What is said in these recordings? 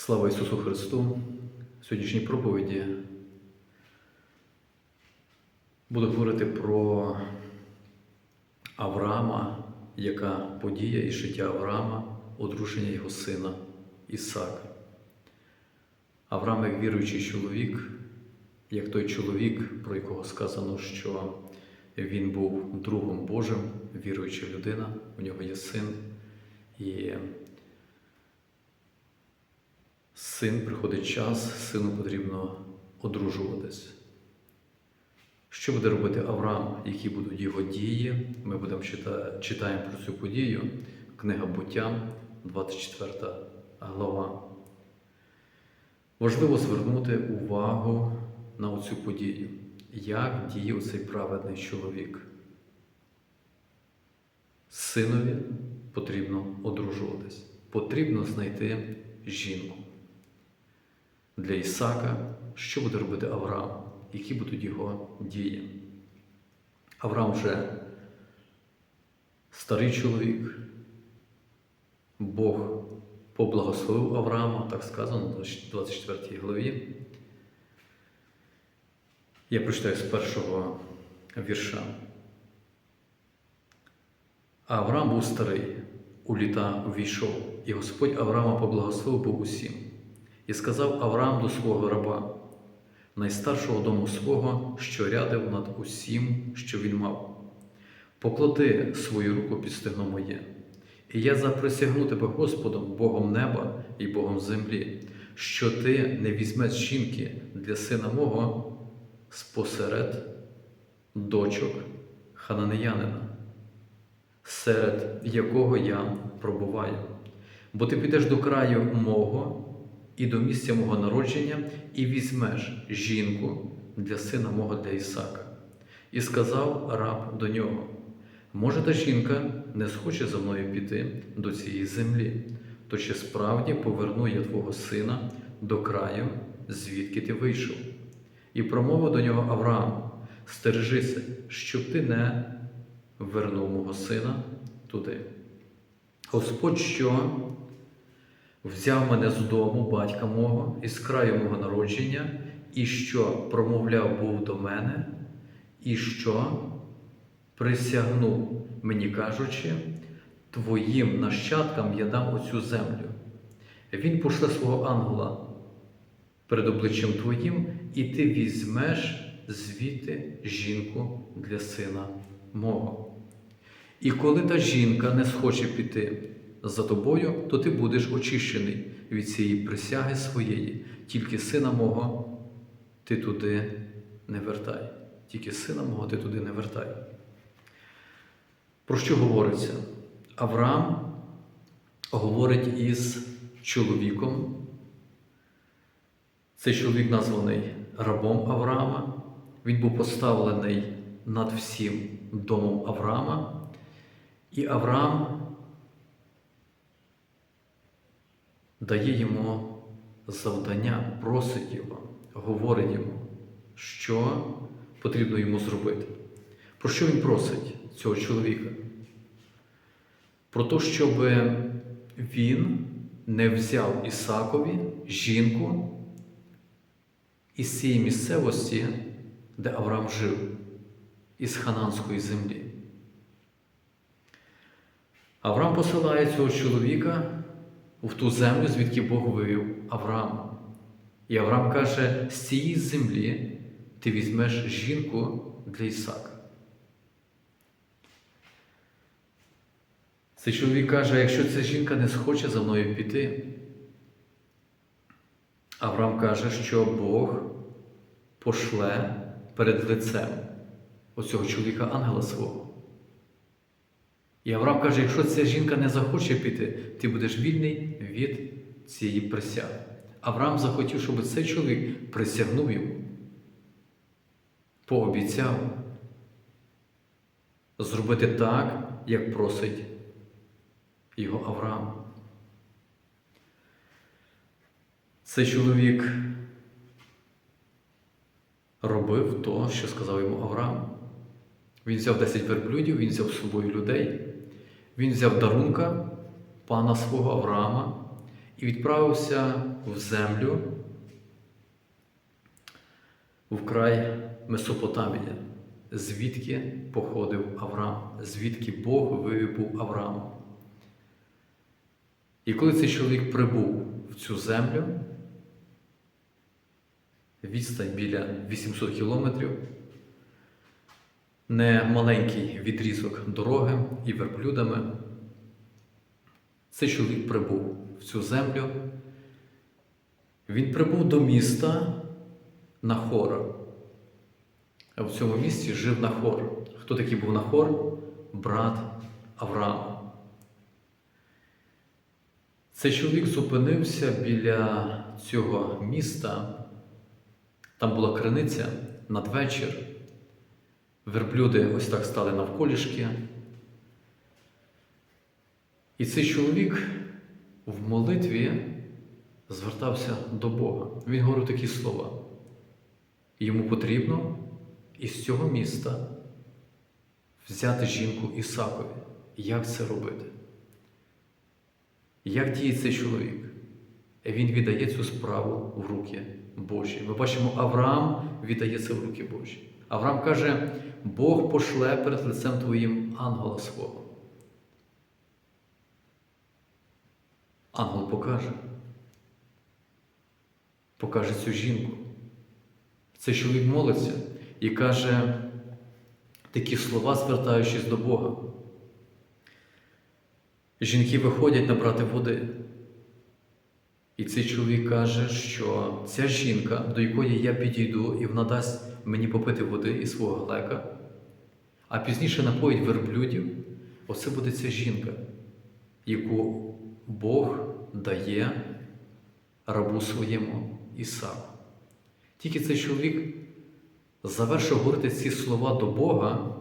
Слава Ісусу Христу! В сьогоднішній проповіді буду говорити про Авраама, яка подія із життя Авраама, одруження його сина Ісака. Авраам як віруючий чоловік, як той чоловік, про якого сказано, що він був другом Божим, віруюча людина, у нього є син. І син приходить час, сину потрібно одружуватись. Що буде робити Авраам, які будуть його дії? Ми будемо читати, читаємо про цю подію. Книга буття, 24 глава. Важливо звернути увагу на цю подію, як діяв цей праведний чоловік. Синові потрібно одружуватись, потрібно знайти жінку. Для Ісака, що буде робити Авраам, які будуть його дії. Авраам вже старий чоловік, Бог поблагословив Авраама, так сказано в 24 главі. Я прочитаю з першого вірша. А Авраам був старий, у літа увійшов, і Господь Авраама поблагословив був усім. І сказав Авраам до свого раба, найстаршого дому свого, що рядив над усім, що він мав. Поклади свою руку під стегно моє, і я заприсягну тебе Господом, Богом неба і Богом землі, що ти не візьмеш жінки для сина мого спосеред дочок хананеянина, серед якого я пробуваю. Бо ти підеш до краю мого і до місця мого народження, і візьмеш жінку для сина мого для Ісака. І сказав раб до нього: Може, та жінка не схоче за мною піти до цієї землі, то чи справді поверну я твого сина до краю, звідки ти вийшов? І промовив до нього Авраам: Стережися, щоб ти не вернув мого сина туди. Господь що взяв мене з дому батька мого із краю мого народження, і що промовляв був до мене, і що присягнув мені кажучи, твоїм нащадкам я дам оцю землю. Він пошле свого ангела перед обличчям твоїм, і ти візьмеш звідти жінку для сина мого. І коли та жінка не схоче піти за тобою, то ти будеш очищений від цієї присяги своєї, тільки сина мого ти туди не вертай. Тільки сина мого ти туди не вертай. Про що говориться? Авраам говорить із чоловіком. Цей чоловік названий рабом Авраама. Він був поставлений над всім домом Авраама. І Авраам дає йому завдання, просить його, говорить йому, що потрібно йому зробити. Про що він просить цього чоловіка? Про те, щоб він не взяв Ісакові жінку із цієї місцевості, де Авраам жив, із Хананської землі. Авраам посилає цього чоловіка в ту землю, звідки Бог вивів Авраама. І Авраам каже: з цієї землі ти візьмеш жінку для Ісака. Цей чоловік каже, якщо ця жінка не схоче за мною піти, Авраам каже, що Бог пошле перед лицем оцього чоловіка ангела свого. І Авраам каже, якщо ця жінка не захоче піти, ти будеш вільний від цієї присяги. Авраам захотів, щоб цей чоловік присягнув йому, пообіцяв зробити так, як просить його Авраам. Цей чоловік робив то, що сказав йому Авраам. Він взяв 10 верблюдів, він взяв з собою людей, він взяв дарунка пана свого Авраама і відправився в землю в край Месопотамія, звідки походив Авраам, звідки Бог вивів був Авраама. І коли цей чоловік прибув в цю землю, відстань біля 800 кілометрів, не маленький відрізок дороги і верблюдами, цей чоловік прибув в цю землю. Він прибув до міста Нахора. А в цьому місті жив Нахор. Хто такий був Нахор? Брат Авраама. Цей чоловік зупинився біля цього міста. Там була криниця надвечір. Верблюди ось так стали навколішки. І цей чоловік в молитві звертався до Бога. Він говорив такі слова. Йому потрібно із цього міста взяти жінку Ісакові. Як це робити? Як діє цей чоловік? Він віддає цю справу в руки Божі. Ми бачимо, Авраам віддає це в руки Божі. Авраам каже, Бог пошле перед лицем твоїм ангела свого. Ангел покаже. Покаже цю жінку. Цей чоловік молиться і каже такі слова, звертаючись до Бога. Жінки виходять набрати води. І цей чоловік каже, що ця жінка, до якої я підійду, і вона дасть мені попити води із свого глека, а пізніше напоїть верблюдів, оце буде ця жінка, яку Бог дає рабу своєму Ісаку. Тільки цей чоловік завершив говорити ці слова до Бога,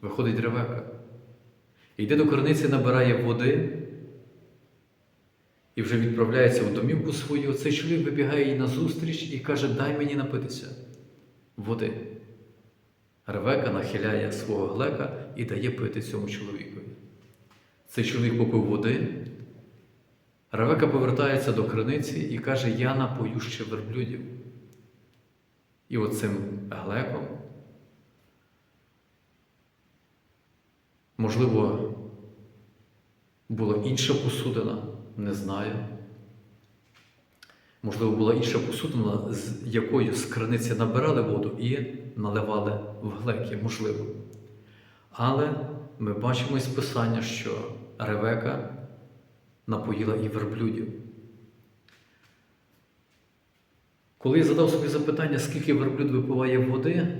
виходить Ревека. Йде до криниці, набирає води і вже відправляється в домівку свою. Цей чоловік вибігає їй назустріч і каже: Дай мені напитися води. Ревека нахиляє свого глека і дає пити цьому чоловікові. Цей чоловік попив води. Ревека повертається до криниці і каже: Я напою ще верблюдів. І оцим глеком, можливо, була інша посудина, не знаю. Можливо, була інша посудина, з якою з криниці набирали воду і наливали в глеки, можливо. Але ми бачимо із Писання, що Ревека напоїла і верблюдів. Коли я задав собі запитання, скільки верблюд випиває води,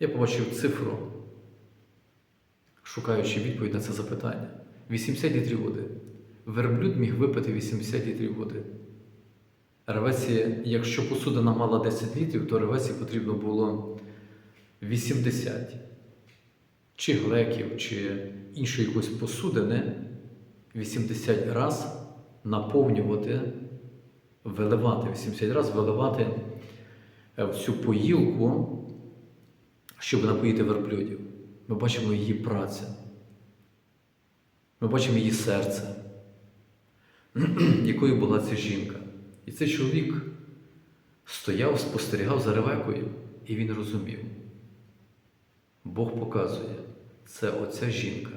я побачив цифру, шукаючи відповідь на це запитання. 80 літрів води. Верблюд міг випити 80 літрів води. Ревеці, якщо посудина мала 10 літрів, то ревеці потрібно було 80 чи глеків, чи іншої якоїсь посудини 80 раз наповнювати виливати 80 разів виливати в цю поїлку, щоб напоїти верблюдів. Ми бачимо її працю. Ми бачимо її серце, якою була ця жінка. І цей чоловік стояв, спостерігав за Ревекою, і він розумів. Бог показує, це оця жінка,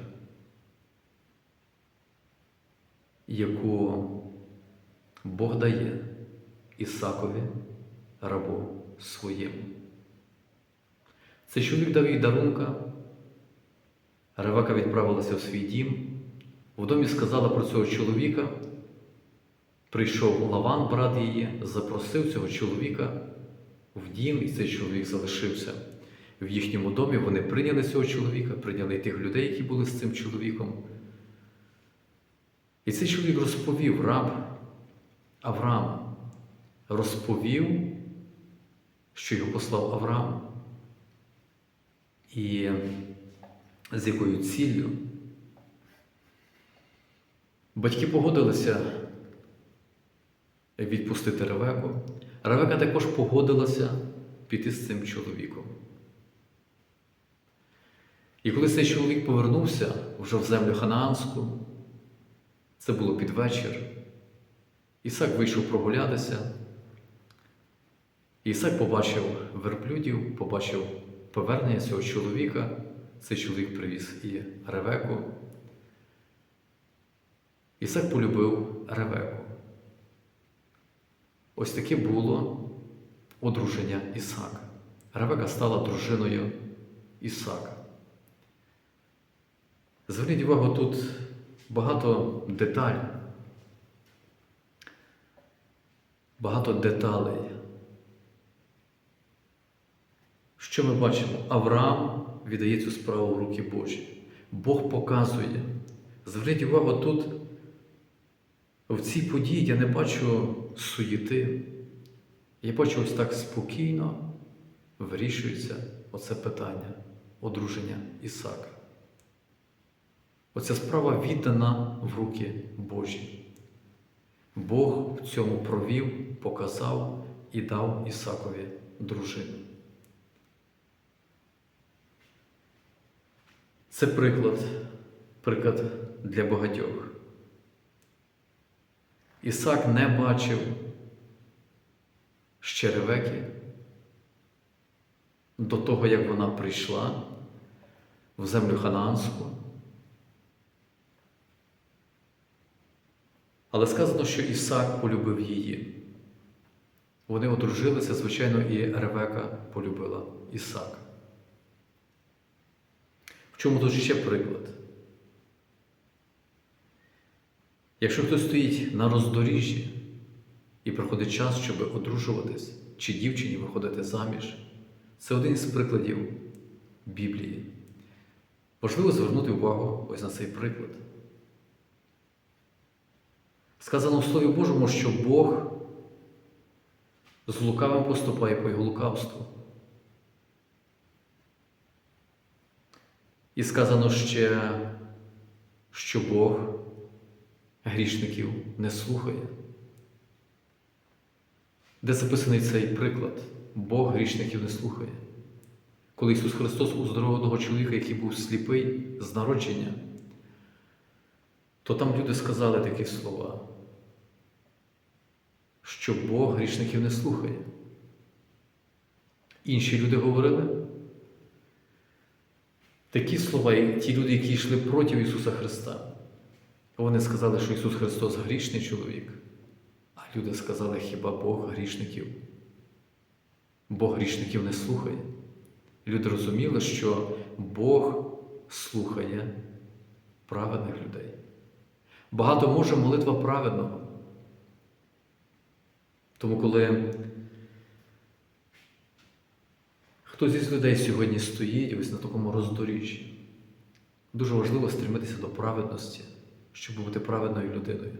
яку Бог дає Ісакові рабу своєму. Цей чоловік дав їй дарунка. Ревека відправилася в свій дім. В домі сказала про цього чоловіка. Прийшов Лаван, брат її, запросив цього чоловіка в дім, і цей чоловік залишився в їхньому домі. Вони прийняли цього чоловіка, прийняли тих людей, які були з цим чоловіком. І цей чоловік розповів раб Авраама, розповів, що його послав Авраам. І з якою ціллю батьки погодилися відпустити Ревеку. Ревека також погодилася піти з цим чоловіком. І коли цей чоловік повернувся вже в землю Ханаанську, це було під вечір, Ісак вийшов прогулятися. Ісак побачив верблюдів, побачив повернення цього чоловіка. Цей чоловік привіз і Ревеку. Ісак полюбив Ревеку. Ось таке було одруження Ісака. Ревека стала дружиною Ісака. Зверніть увагу, тут багато деталей. Багато деталей. Що ми бачимо? Авраам віддає цю справу в руки Божі. Бог показує. Зверніть увагу, тут в цій події я не бачу суєти. Я бачу ось так спокійно вирішується оце питання одруження Ісака. Оця справа віддана в руки Божі. Бог в цьому провів, показав і дав Ісакові дружину. Це приклад, приклад для багатьох. Ісак не бачив ще Ревеки до того, як вона прийшла в землю Ханаанську. Але сказано, що Ісак полюбив її. Вони одружилися, звичайно, і Ревека полюбила Ісака. В чому тут ще приклад? Якщо хтось стоїть на роздоріжжі і приходить час, щоб одружуватись, чи дівчині виходити заміж, це один із прикладів Біблії. Важливо звернути увагу ось на цей приклад. Сказано в Слові Божому, що Бог з лукавим поступає по його лукавству. І сказано ще, що Бог грішників не слухає. Де записаний цей приклад? Бог грішників не слухає. Коли Ісус Христос уздоровив того чоловіка, який був сліпий з народження, то там люди сказали такі слова, що Бог грішників не слухає. Інші люди говорили такі слова, і ті люди, які йшли проти Ісуса Христа. Вони сказали, що Ісус Христос грішний чоловік, а люди сказали, хіба Бог грішників? Бог грішників не слухає. Люди розуміли, що Бог слухає праведних людей. Багато може молитва праведного. Тому, коли хтось із людей сьогодні стоїть ось на такому роздоріжжі, дуже важливо стремитися до праведності, щоб бути праведною людиною.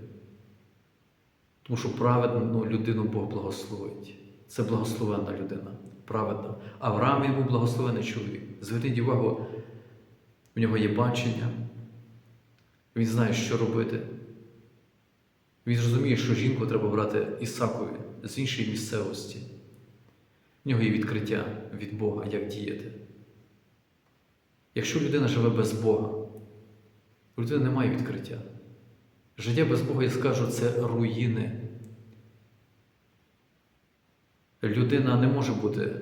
Тому що праведну людину Бог благословить. Це благословенна людина, праведна. Авраам був благословений чоловік. Зверніть увагу, в нього є бачення, він знає, що робити. Він розуміє, що жінку треба брати Ісакові з іншої місцевості. В нього є відкриття від Бога, як діяти. Якщо людина живе без Бога, у людини немає відкриття. Життя без Бога, я скажу, це руїни. Людина не може бути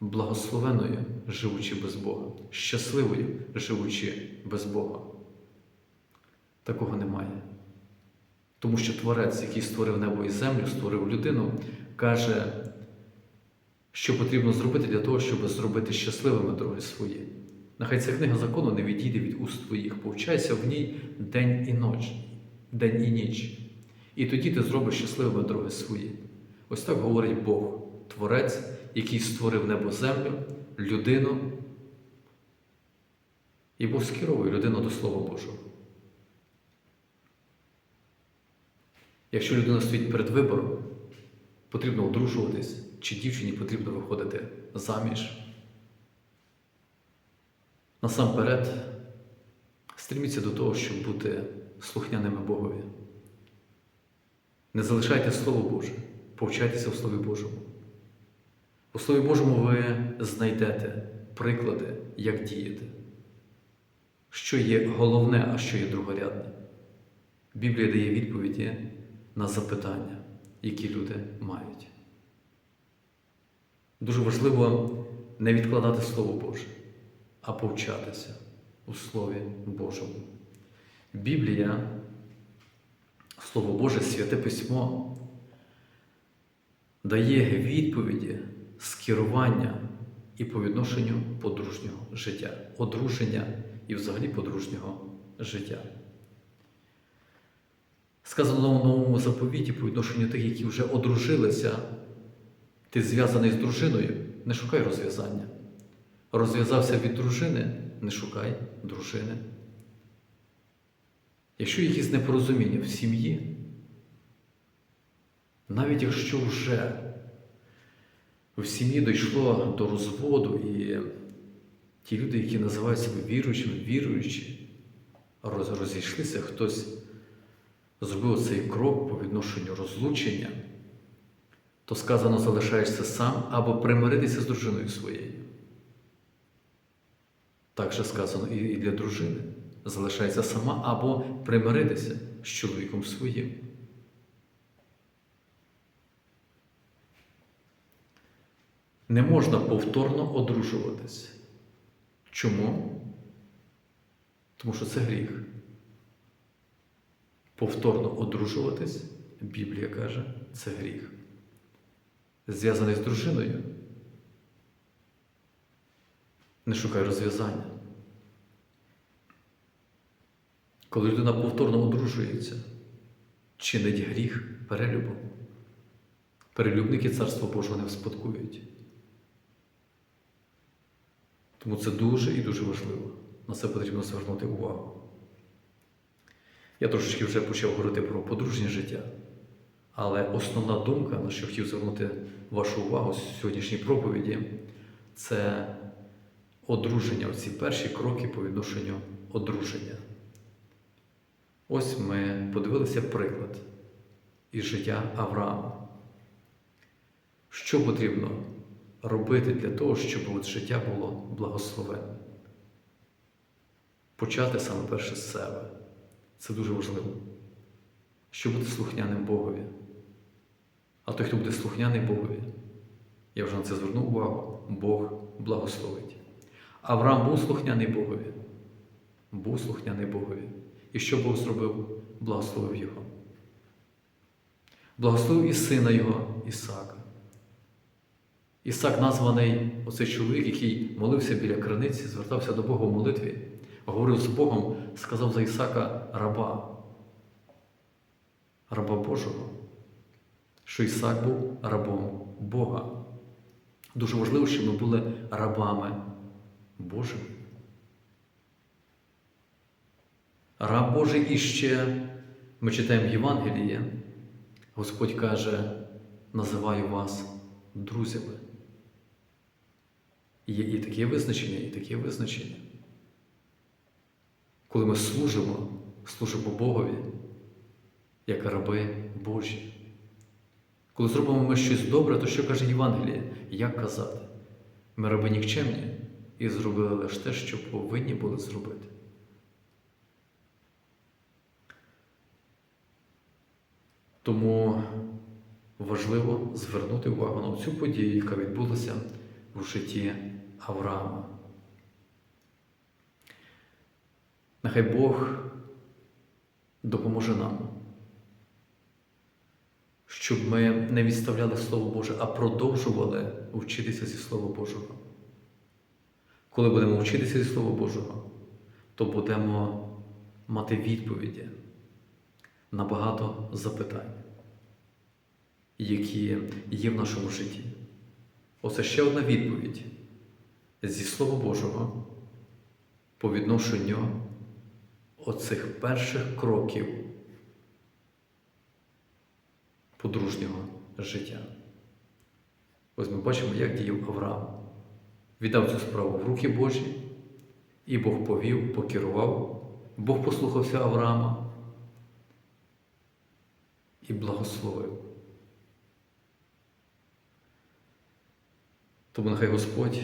благословеною, живучи без Бога, щасливою, живучи без Бога. Такого немає. Тому що Творець, який створив небо і землю, створив людину, каже, що потрібно зробити для того, щоб зробити щасливими дороги свої. Нехай ця книга закону не відійде від уст твоїх, повчайся в ній день і ніч, день і ніч. І тоді ти зробиш щасливими дороги свої. Ось так говорить Бог, Творець, який створив небо землю, людину. І Бог скеровує людину до Слова Божого. Якщо людина стоїть перед вибором, потрібно одружуватись, чи дівчині потрібно виходити заміж. Насамперед, стріміться до того, щоб бути слухняними Богові. Не залишайте Слово Боже, повчайтеся в Слові Божому. У Слові Божому ви знайдете приклади, як діяти, що є головне, а що є другорядне. Біблія дає відповіді на запитання, які люди мають. Дуже важливо не відкладати Слово Боже, а повчатися у Слові Божому. Біблія, Слово Боже, Святе Письмо дає відповіді, скерування і по відношенню подружнього життя, одруження і взагалі подружнього життя. Сказано в новому заповіті по відношенню тих, які вже одружилися, ти зв'язаний з дружиною, не шукай розв'язання. Розв'язався від дружини, не шукай дружини. Якщо якісь непорозуміння в сім'ї, навіть якщо вже в сім'ї дійшло до розводу, і ті люди, які називають себе віруючими, віруючі, розійшлися, хтось зробив цей крок по відношенню розлучення, то сказано залишаєшся сам або примиритися з дружиною своєю. Так же сказано і для дружини. Залишається сама або примиритися з чоловіком своїм. Не можна повторно одружуватись. Чому? Тому що це гріх. Повторно одружуватись, Біблія каже, це гріх. Зв'язаний з дружиною. Не шукай розв'язання. Коли людина повторно одружується, чинить гріх перелюбом. Перелюбники Царства Божого не вспадкують. Тому це дуже і дуже важливо. На це потрібно звернути увагу. Я трошечки вже почав говорити про подружнє життя, але основна думка, на що хотів звернути вашу увагу в сьогоднішній проповіді, це одруження, оці перші кроки по відношенню одруження. Ось ми подивилися приклад із життя Авраама. Що потрібно робити для того, щоб от життя було благословенне? Почати саме перше з себе. Це дуже важливо. Щоб бути слухняним Богові. А той, хто буде слухняний Богові, я вже на це звернув увагу, Бог благословить. Авраам був слухняний Богові. Був слухняний Богові. І що Бог зробив? Благословив його. Благословив і сина його, Ісака. Ісак названий оцей чоловік, який молився біля криниці, звертався до Бога в молитві, говорив з Богом, сказав за Ісака раба, раба Божого, що Ісак був рабом Бога. Дуже важливо, щоб ми були рабами Божими. Раб Божий і ще ми читаємо в Євангелії, Господь каже, називаю вас друзями. Є і таке визначення, і таке визначення. Коли ми служимо, служимо Богові, як раби Божі. Коли зробимо ми щось добре, то що каже Євангеліє? Як казати? Ми раби нікчемні і зробили лише те, що повинні були зробити. Тому важливо звернути увагу на цю подію, яка відбулася в житті Авраама. Нехай Бог допоможе нам, щоб ми не відставляли Слово Боже, а продовжували вчитися зі Слова Божого. Коли будемо вчитися зі Слова Божого, то будемо мати відповіді на багато запитань, які є в нашому житті. Оце ще одна відповідь зі Слова Божого по відношенню оцих перших кроків подружнього життя. Ось ми бачимо, як діяв Авраам. Віддав цю справу в руки Божі, і Бог повів, покерував, Бог послухався Авраама і благословив. Тому нехай Господь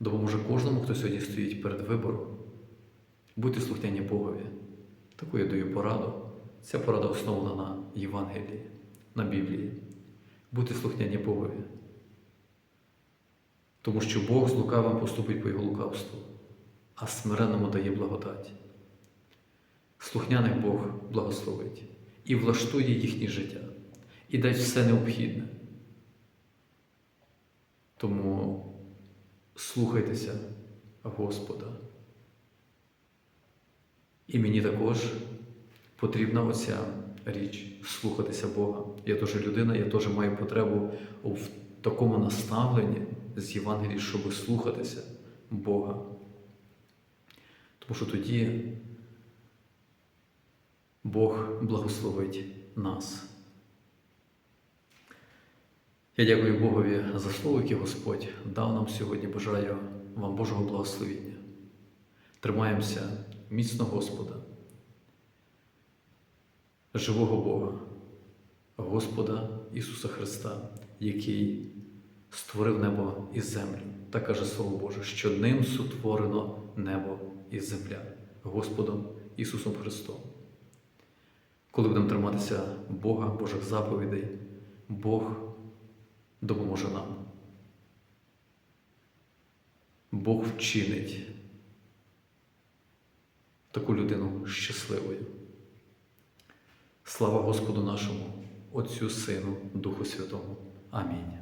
допоможе кожному, хто сьогодні стоїть перед вибором. Будьте слухняні Богові. Таку я даю пораду Ця порада основана на Євангелії, на Біблії. Бути слухняні Богові. Тому що Бог з лукавим поступить по його лукавству, а смиренному дає благодать. Слухняних Бог благословить і влаштує їхнє життя, і дасть все необхідне. Тому слухайтеся Господа. І мені також потрібна оця річ слухатися Бога. Я теж людина, я теж маю потребу в такому наставленні з Євангелії, щоб слухатися Бога. Тому що тоді Бог благословить нас. Я дякую Богові за слово, яке Господь дав нам сьогодні. Бажаю вам Божого благословіння. Тримаємося міцно Господа, живого Бога, Господа Ісуса Христа, який створив небо і землю. Так каже Слово Боже, що ним сотворено небо і земля Господом Ісусом Христом. Коли будемо триматися Бога, Божих заповідей, Бог допоможе нам. Бог вчинить таку людину щасливою. Слава Господу нашому, Отцю Сину, Духу Святому. Амінь.